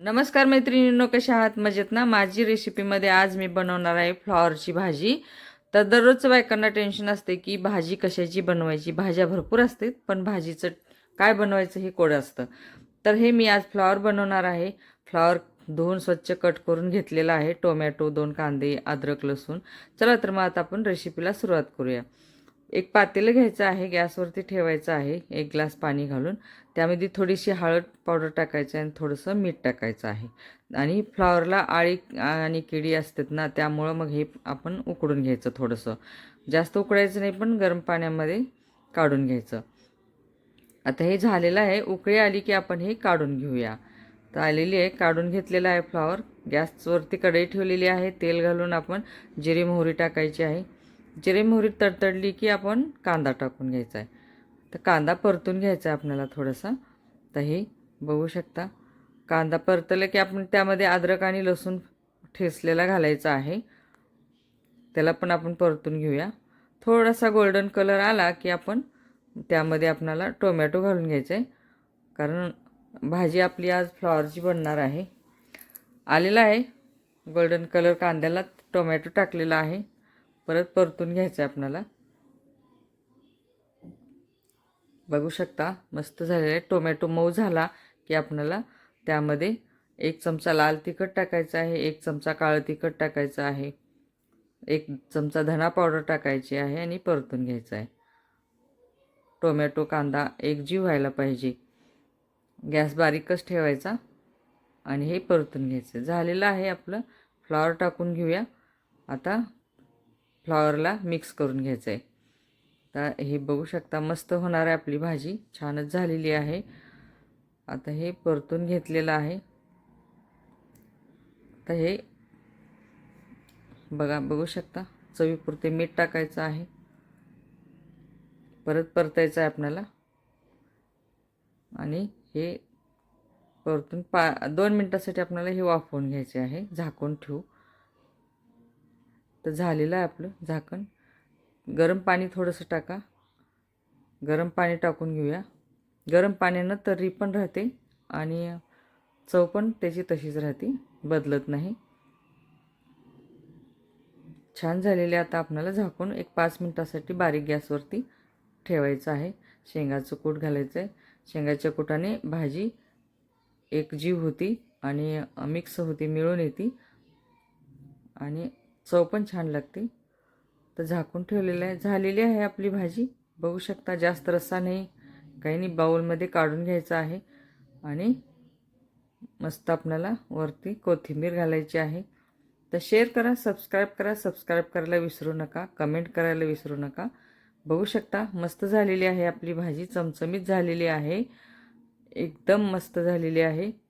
नमस्कार मैत्रिणींनो कशा आहात? मजेत ना? माझी रेसिपीमध्ये आज मी बनवणार आहे फ्लॉवरची भाजी. तर दररोज बायकांना टेन्शन असते की भाजी कशाची बनवायची? भाज्या भरपूर असतात पण भाजीचं काय बनवायचं हे कोड असतं. तर हे मी आज फ्लॉवर बनवणार आहे. फ्लॉवर धुवून स्वच्छ कट करून घेतलेला आहे. टोमॅटो दोन कांदे अद्रक लसूण. चला तर मग आता आपण रेसिपीला सुरुवात करूया. एक पातेलं घ्यायचं आहे गॅसवरती ठेवायचं आहे एक ग्लास पाणी घालून. त्यामध्ये थोडीशी हळद पावडर टाकायचं आहे आणि थोडंसं मीठ टाकायचं आहे. आणि फ्लॉवरला आळी आणि किडी असतात ना त्यामुळं मग हे आपण उकडून घ्यायचं थोडंसं. जास्त उकडायचं नाही पण गरम पाण्यामध्ये काढून घ्यायचं. आता हे झालेलं आहे उकळी आली की आपण हे काढून घेऊया. तर आलेली आहे काढून घेतलेलं आहे फ्लॉवर. गॅसवरती कढई ठेवलेली आहे तेल घालून आपण जिरे मोहरी टाकायची आहे. जिरे मोहरी तडतडली की आपण कांदा टाकून घ्यायचा आहे. तर कांदा परतून घ्यायचा आहे आपल्याला थोडासा. तर हे बघू शकता. कांदा परतला की आपण त्यामध्ये अद्रक आणि लसूण ठेचलेला घालायचा आहे. त्याला पण आपण परतून घेऊया. थोडासा गोल्डन कलर आला की आपण त्यामध्ये आपणाला टोमॅटो घालून घ्यायचं आहे. कारण भाजी आपली आज फ्लॉवरची बनणार आहे. आलेला आहे. गोल्डन कलर कांद्याला टोमॅटो टाकलेला आहे. परत परतून घ्यायचं आहे आपणाला. बघू शकता मस्त झालेलं आहे. टोमॅटो मऊ झाला की आपणाला त्यामध्ये एक चमचा लाल तिखट टाकायचं आहे एक चमचा काळं तिखट टाकायचं आहे एक चमचा धना पावडर टाकायची आहे आणि परतून घ्यायचं आहे टोमॅटो कांदा एक जीव व्हायला पाहिजे. गॅस बारीकच ठेवायचा आणि हे परतून घ्यायचं झालेलं आहे आपलं. फ्लॉवर टाकून घेऊया. आता फ्लॉवरला मिक्स करून घ्यायचं आहे. आता हे बघू शकता मस्त होणार आहे आपली भाजी. छानच झालेली आहे. आता हे परतून घेतलेलं आहे. आता हे बघा बघू शकता चवीपुरते मीठ टाकायचं आहे. परत परतायचं आहे आपल्याला आणि हे परतून पा दोन मिनटासाठी आपल्याला हे वाफवून घ्यायचे आहे. झाकून ठेवू. तर झालेलं आहे आपलं झाकण. गरम पाणी थोडंसं टाका. गरम पाणी टाकून घेऊया. गरम पाण्यानं तर्री पण राहते आणि चव पण त्याची तशीच राहते बदलत नाही. छान झालेले आता आपल्याला झाकून. एक पाच मिनटासाठी बारीक गॅसवरती ठेवायचं आहे. शेंगाचं कूट घालायचं आहे. शेंगाच्या कुटाने भाजी एक जीव होती आणि मिक्स होती मिळून येते. आणि चव पण छान लागते. तर झाकून ठेवलेलं आहे. झालेली आहे आपली भाजी. बघू शकता जास्त रस्सा नाही. काही नाही बाऊलमध्ये काढून घ्यायचं आहे. आणि मस्त आपल्याला वरती कोथिंबीर घालायची आहे. तर शेअर करा सबस्क्राईब करा. सबस्क्राईब करायला विसरू नका. कमेंट करायला विसरू नका. बघू शकता मस्त झालेली आहे आपली भाजी. चमचमीत झालेली आहे. एकदम मस्त झालेली आहे.